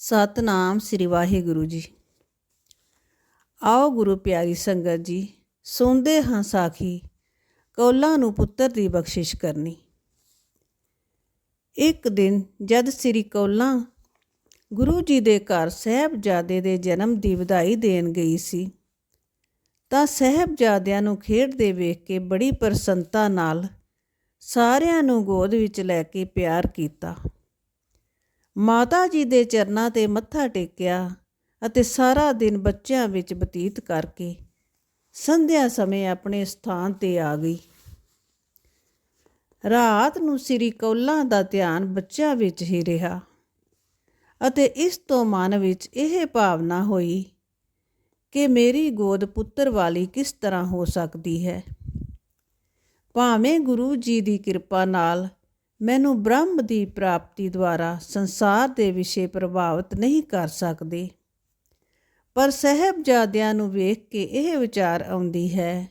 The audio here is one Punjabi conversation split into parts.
ਸਤਨਾਮ ਸ੍ਰੀ ਵਾਹਿਗੁਰੂ ਜੀ। ਆਓ ਗੁਰੂ ਪਿਆਰੀ ਸੰਗਤ ਜੀ, ਸੁਣਦੇ ਹਾਂ ਸਾਖੀ ਕੌਲਾਂ ਨੂੰ ਪੁੱਤਰ ਦੀ ਬਖਸ਼ਿਸ਼ ਕਰਨੀ। ਇੱਕ ਦਿਨ ਜਦ ਸ੍ਰੀ ਕੌਲਾਂ ਗੁਰੂ ਜੀ ਦੇ ਘਰ ਸਹਿਬਜ਼ਾਦੇ ਦੇ ਜਨਮ ਦੀ ਵਧਾਈ ਦੇਣ ਗਈ ਸੀ, ਤਾਂ ਸਹਿਬਜ਼ਾਦਿਆਂ ਨੂੰ ਖੇਡਦੇ ਵੇਖ ਕੇ ਬੜੀ ਪ੍ਰਸੰਨਤਾ ਨਾਲ ਸਾਰਿਆਂ ਨੂੰ ਗੋਦ ਵਿੱਚ ਲੈ ਕੇ ਪਿਆਰ ਕੀਤਾ। ਮਾਤਾ ਜੀ ਦੇ ਚਰਨਾਂ ਤੇ ਮੱਥਾ ਟੇਕਿਆ ਅਤੇ ਸਾਰਾ ਦਿਨ ਬੱਚਿਆਂ ਵਿੱਚ ਬਤੀਤ ਕਰਕੇ ਸੰਧਿਆ ਸਮੇਂ ਆਪਣੇ ਸਥਾਨ ਤੇ ਆ ਗਈ। ਰਾਤ ਨੂੰ ਸ੍ਰੀ ਕੌਲਾਂ ਦਾ ਧਿਆਨ ਬੱਚਿਆਂ ਵਿੱਚ ਹੀ ਰਿਹਾ ਅਤੇ ਇਸ ਤੋਂ ਮਨ ਵਿੱਚ ਇਹ ਭਾਵਨਾ ਹੋਈ ਕਿ ਮੇਰੀ ਗੋਦ ਪੁੱਤਰ ਵਾਲੀ ਕਿਸ ਤਰ੍ਹਾਂ ਹੋ ਸਕਦੀ ਹੈ? ਭਾਵੇਂ ਗੁਰੂ ਜੀ ਦੀ ਕਿਰਪਾ ਨਾਲ ਮੈਨੂੰ ਬ੍ਰਹਮ ਦੀ ਪ੍ਰਾਪਤੀ ਦੁਆਰਾ ਸੰਸਾਰ ਦੇ ਵਿਸ਼ੇ ਪ੍ਰਭਾਵਿਤ ਨਹੀਂ ਕਰ ਸਕਦੇ। ਪਰ ਸਹਿਬਜ਼ਾਦਿਆਂ ਨੂੰ ਵੇਖ ਕੇ ਇਹ ਵਿਚਾਰ ਆਉਂਦੀ ਹੈ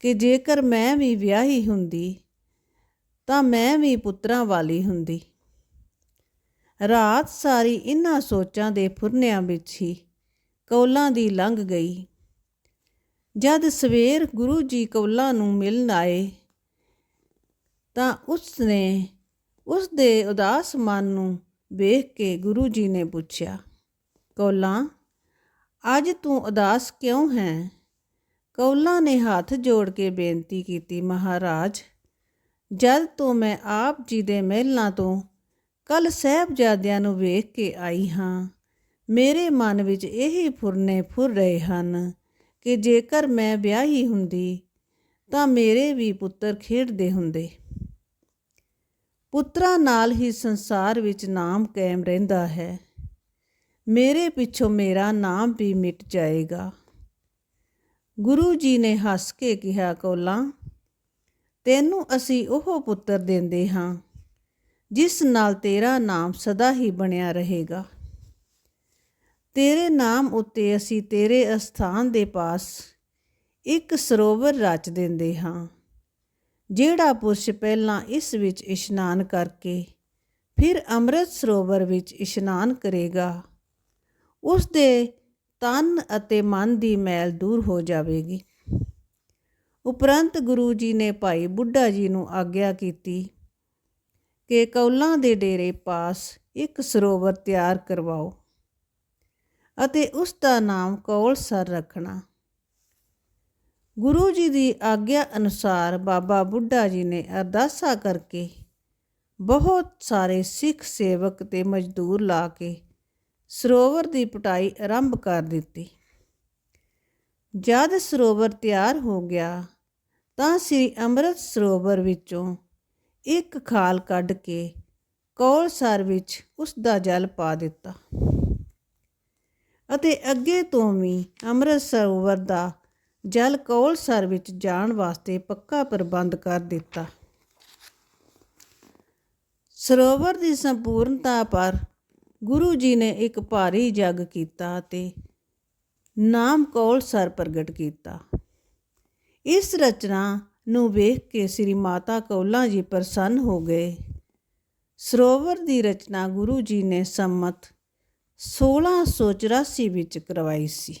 ਕਿ ਜੇਕਰ ਮੈਂ ਵੀ ਵਿਆਹੀ ਹੁੰਦੀ, ਤਾਂ ਮੈਂ ਵੀ ਪੁੱਤਰਾਂ ਵਾਲੀ ਹੁੰਦੀ। ਰਾਤ ਸਾਰੀ ਇਨ੍ਹਾਂ ਸੋਚਾਂ ਦੇ ਫੁਰਨਿਆਂ ਵਿੱਚ ਹੀ ਕੌਲਾਂ ਦੀ ਲੰਘ ਗਈ। ਜਦ ਸਵੇਰ ਗੁਰੂ ਜੀ ਕੌਲਾਂ ਨੂੰ ਮਿਲਣ ਆਏ ਤਾਂ ਉਸ ਨੇ ਉਸ ਦੇ ਉਦਾਸ ਮਨ ਨੂੰ ਵੇਖ ਕੇ ਗੁਰੂ ਜੀ ਨੇ ਪੁੱਛਿਆ, ਕੌਲਾਂ, ਅੱਜ ਤੂੰ ਉਦਾਸ ਕਿਉਂ ਹੈ? ਕੌਲਾਂ ਨੇ ਹੱਥ ਜੋੜ ਕੇ ਬੇਨਤੀ ਕੀਤੀ, ਮਹਾਰਾਜ, ਜਦ ਤੋਂ ਮੈਂ ਆਪ ਜੀ ਦੇ ਮਹਿਲਾਂ ਤੋਂ ਕੱਲ ਸਹਿਬਜ਼ਾਦਿਆਂ ਨੂੰ ਵੇਖ ਕੇ ਆਈ ਹਾਂ, ਮੇਰੇ ਮਨ ਵਿੱਚ ਇਹੀ ਫੁਰਨੇ ਫੁਰ ਰਹੇ ਹਨ ਕਿ ਜੇਕਰ ਮੈਂ ਵਿਆਹੀ ਹੁੰਦੀ ਤਾਂ ਮੇਰੇ ਵੀ ਪੁੱਤਰ ਖੇਡਦੇ ਹੁੰਦੇ। ਪੁੱਤਰਾਂ ਨਾਲ ਹੀ ਸੰਸਾਰ ਵਿੱਚ ਨਾਮ ਕਾਇਮ ਰਹਿੰਦਾ ਹੈ। ਮੇਰੇ ਪਿੱਛੋਂ ਮੇਰਾ ਨਾਮ ਵੀ ਮਿਟ ਜਾਏਗਾ। ਗੁਰੂ ਜੀ ਨੇ ਹੱਸ ਕੇ ਕਿਹਾ, ਕੋਲਾ, ਤੈਨੂੰ ਅਸੀਂ ਉਹ ਪੁੱਤਰ ਦਿੰਦੇ ਹਾਂ, ਜਿਸ ਨਾਲ ਤੇਰਾ ਨਾਮ ਸਦਾ ਹੀ ਬਣਿਆ ਰਹੇਗਾ। ਤੇਰੇ ਨਾਮ ਉੱਤੇ ਅਸੀਂ ਤੇਰੇ ਅਸਥਾਨ ਦੇ ਪਾਸ ਇੱਕ ਸਰੋਵਰ ਰਚ ਦਿੰਦੇ ਹਾਂ। ਜਿਹੜਾ ਪੁਰਸ਼ ਪਹਿਲਾਂ ਇਸ ਵਿੱਚ ਇਸ਼ਨਾਨ ਕਰਕੇ ਫਿਰ ਅੰਮ੍ਰਿਤ ਸਰੋਵਰ ਵਿੱਚ ਇਸ਼ਨਾਨ ਕਰੇਗਾ ਉਸ ਦੇ ਤਨ ਅਤੇ ਮਨ ਦੀ ਮੈਲ ਦੂਰ ਹੋ ਜਾਵੇਗੀ। ਉਪਰੰਤ ਗੁਰੂ ਜੀ ਨੇ ਭਾਈ ਬੁੱਢਾ ਜੀ ਨੂੰ ਆਗਿਆ ਕੀਤੀ ਕਿ ਕੌਲਾਂ ਦੇ ਡੇਰੇ ਪਾਸ ਇੱਕ ਸਰੋਵਰ ਤਿਆਰ ਕਰਵਾਓ ਅਤੇ ਉਸ ਦਾ ਨਾਮ ਕੌਲ ਸਰ ਰੱਖਣਾ। ਗੁਰੂ ਜੀ ਦੀ ਆਗਿਆ ਅਨੁਸਾਰ ਬਾਬਾ ਬੁੱਢਾ ਜੀ ਨੇ ਅਰਦਾਸਾ ਕਰਕੇ ਬਹੁਤ ਸਾਰੇ ਸਿੱਖ ਸੇਵਕ ਤੇ ਮਜ਼ਦੂਰ ਲਾ ਕੇ ਸਰੋਵਰ ਦੀ ਪਟਾਈ ਆਰੰਭ ਕਰ ਦਿੱਤੀ। ਜਦ ਸਰੋਵਰ ਤਿਆਰ ਹੋ ਗਿਆ ਤਾਂ ਸ੍ਰੀ ਅੰਮ੍ਰਿਤ ਸਰੋਵਰ ਵਿੱਚੋਂ ਇੱਕ ਖਾਲ ਕੱਢ ਕੇ ਕੌਲਸਰ ਵਿੱਚ ਉਸ ਦਾ ਜਲ ਪਾ ਦਿੱਤਾ ਅਤੇ ਅੱਗੇ ਤੋਂ ਵੀ ਅੰਮ੍ਰਿਤ ਸਰੋਵਰ ਦਾ ਜਲ ਕੌਲਸਰ ਵਿੱਚ ਜਾਣ ਵਾਸਤੇ ਪੱਕਾ ਪ੍ਰਬੰਧ ਕਰ ਦਿੱਤਾ। ਸਰੋਵਰ ਦੀ ਸੰਪੂਰਨਤਾ ਪਰ ਗੁਰੂ ਜੀ ਨੇ ਇੱਕ ਭਾਰੀ ਜਗ ਕੀਤਾ ਤੇ ਨਾਮ ਕੌਲਸਰ ਪ੍ਰਗਟ ਕੀਤਾ। ਇਸ ਰਚਨਾ ਨੂੰ ਵੇਖ ਕੇ ਸ੍ਰੀ ਮਾਤਾ ਕੌਲਾ ਜੀ ਪ੍ਰਸੰਨ ਹੋ ਗਏ। ਸਰੋਵਰ ਦੀ ਰਚਨਾ ਗੁਰੂ ਜੀ ਨੇ ਸੰਮਤ 1684 ਵਿੱਚ ਕਰਵਾਈ ਸੀ।